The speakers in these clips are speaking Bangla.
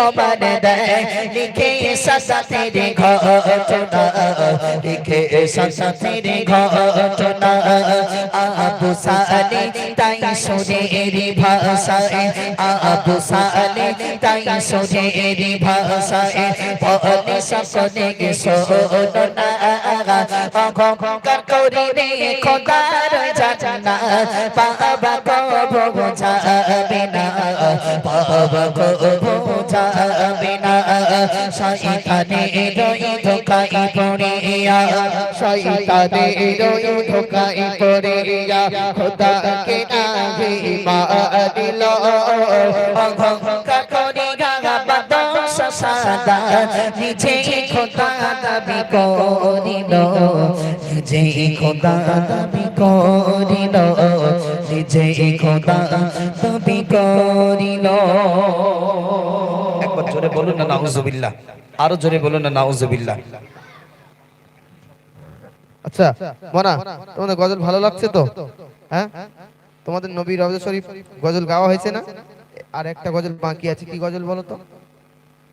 প্রমাণ দেয় লিখে সাথের ঘটনা। লিখে সাথের ঘটনা। আবু সালে তাই সুরের ভাষায়। আবু সালে তাই সুরের ভাষায়। বলে সকলে শোনা অহংকার করি রে খোদার জানা বাবা কব যাবে না। বাবা কব যাবে না শয়তানে রই ধোকাই পড়িয়া, শয়তানে রই ধোকাই পড়িয়া, খোদাকে নাহি মারিল অহংকার করি গাগা বাদশ সাদা নিজে খোদা দাবি করিল। নিজে খোদা দাবি করিল। নিজে খোদা দাবি করিল। জোরে বলুন না, নাউজুবিল্লাহ। আরও জোরে বলুন না, নাউজুবিল্লাহ। আচ্ছা মনা, তোমাদের গজল ভালো লাগছে তো? হ্যাঁ? তোমাদের নবী রওজা শরীফ গজল গাওয়া হয়েছে না? আর একটা গজল বাকি আছে, কি গজল বলো তো?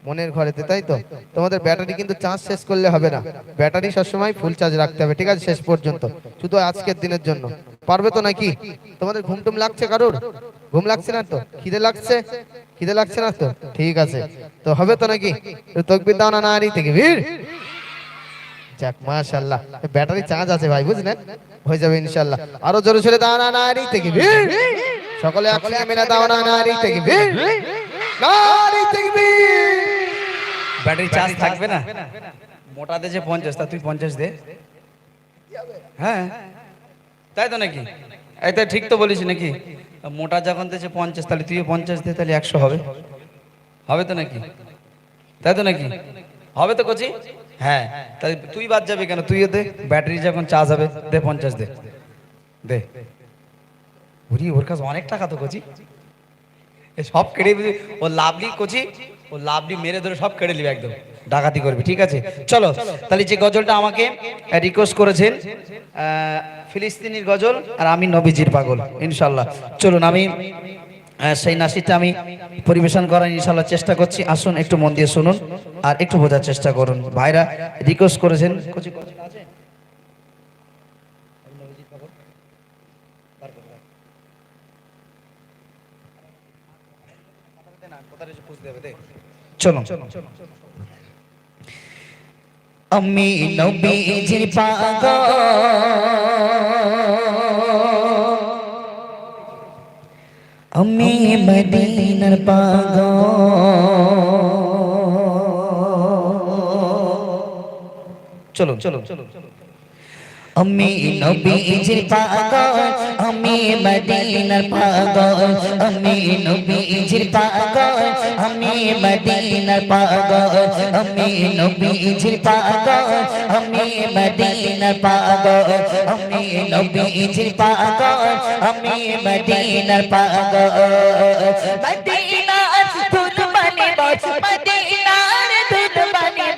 মনের ঘরেতে, তাই তো? তোমাদের ব্যাটারি কিন্তু চার্জ শেষ করলে হবে না। ব্যাটারি সবসময় ফুল চার্জ রাখতে হবে, ঠিক আছে? শেষ পর্যন্ত। শুধু আজকের দিনের জন্য। পারবে তো নাকি? তোমাদের ঘুম টুম লাগছে কারোর? ঘুম লাগছে না তো? খিদে লাগছে? খিদে লাগছে না তো? ঠিক আছে। তো হবে তো নাকি? তকবির দাও না নারী থেকে, ভিড়। যাক, মাশাআল্লাহ। ব্যাটারি চার্জ আছে ভাই, বুঝলেন? হয়ে যাবে ইনশাআল্লাহ। আরও জোরে জোরে দাও না নারী থেকে, ভিড়। সকলে একসঙ্গে মেলা দাও না নারী থেকে, ভিড়। নারী থেকে, ভিড়। ব্যাটারি চার্জ থাকবে না? মোটা দে যে পঞ্চাশ, তা তুই পঞ্চাশ দে। হ্যাঁ। তাই তো নাকি? এই তো ঠিক তো বলিস নাকি। মোটা যখন দিয়েছে পঞ্চাশ, তাহলে তুই পঞ্চাশ দে, তাহলে একশো হবে। হবে তো নাকি? তাই তো নাকি? হবে তো কচি? হ্যাঁ। তাই তুই বাদ যাবে কেন? তুইও দে। ব্যাটারি যখন চার্জ হবে, দে পঞ্চাশ দে। দে। ওরি ওর কাছে অনেক টাকা তো কচি। সব কেড়ে। ও লাভলি কচি, ও লাভলি মেরে ধরে সব কেড়ে নিবে একদম। ডাকাতি করবি, ঠিক আছে? চলো, তাহলে যে গজলটা আমাকে রিকোয়েস্ট করেছেন ফিলিস্তিনির গজল আর আমি নবীজির পাগল ইনশাল্লাহ চলুন, আমি সেই নাসিটা আমি পরিবেশন করার ইনশাল্লাহ চেষ্টা করছি। আসুন, একটু মন দিয়ে শুনুন আর একটু বোঝার চেষ্টা করুন। ভাইরা রিকোয়েস্ট করেছেন? চলো আমি নবীজির পাগল। আমি মদিনার পাগল চলো চলো চলো আমি নবীজির পাগল, আমি মদিনার পাগল, আমি নবীজির পাগল, আমি মদিনার পাগল, আমি নবীজির পাগল, আমি মদিনার পাগল, আমি নবীজির পাগল, আমি মদিনার পাগল। মদিনার ফুল বনে বস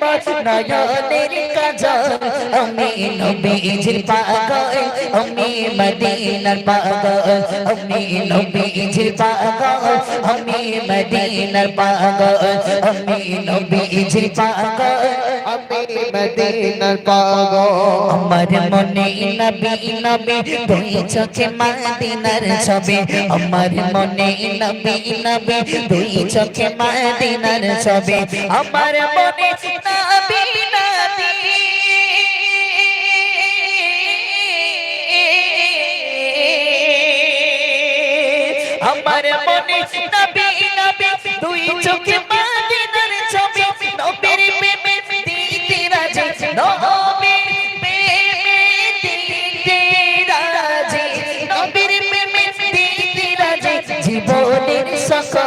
বনে বস নয়নের কাজল আমি নবীজির পাগল আমি মদিনার পাগল আমি নবীজির পাগল আমি মদিনার পাগল আমি নবীজির পাগল আমি মদিনার পাগল আমার মনে নবী নবী, দুই চোখে মদিনার ছবি। আমার মনে নবী নবী, দুই চোখে মদিনার ছবি। আমার মনে নবী নবী। আমার মনে নবী নবী, দুই চোখে মদিনার ছবি। নবীর প্রেমে দিতে রাজি। নবীর